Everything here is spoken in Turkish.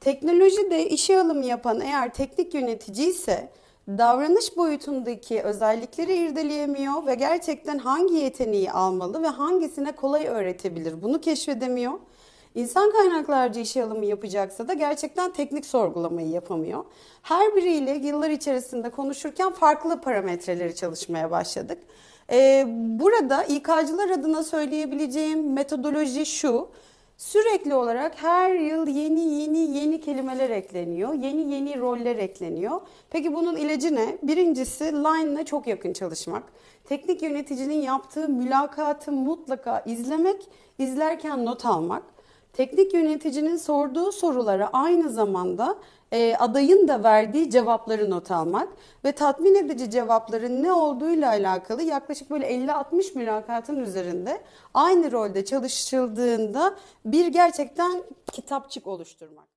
Teknolojide işe alım yapan eğer teknik yönetici ise davranış boyutundaki özellikleri irdeleyemiyor ve gerçekten hangi yeteneği almalı ve hangisine kolay öğretebilir bunu keşfedemiyor. İnsan kaynaklarca işe alımı yapacaksa da gerçekten teknik sorgulamayı yapamıyor. Her biriyle yıllar içerisinde konuşurken farklı parametreleri çalışmaya başladık. Ee, burada İK'cılar adına söyleyebileceğim metodoloji şu. Sürekli olarak her yıl yeni yeni yeni kelimeler ekleniyor. Yeni yeni roller ekleniyor. Peki bunun ilacı ne? Birincisi line'la çok yakın çalışmak. Teknik yöneticinin yaptığı mülakatı mutlaka izlemek, izlerken not almak. Teknik yöneticinin sorduğu sorulara aynı zamanda e, adayın da verdiği cevapları not almak ve tatmin edici cevapların ne olduğuyla alakalı yaklaşık böyle 50-60 mülakatın üzerinde aynı rolde çalışıldığında bir gerçekten kitapçık oluşturmak.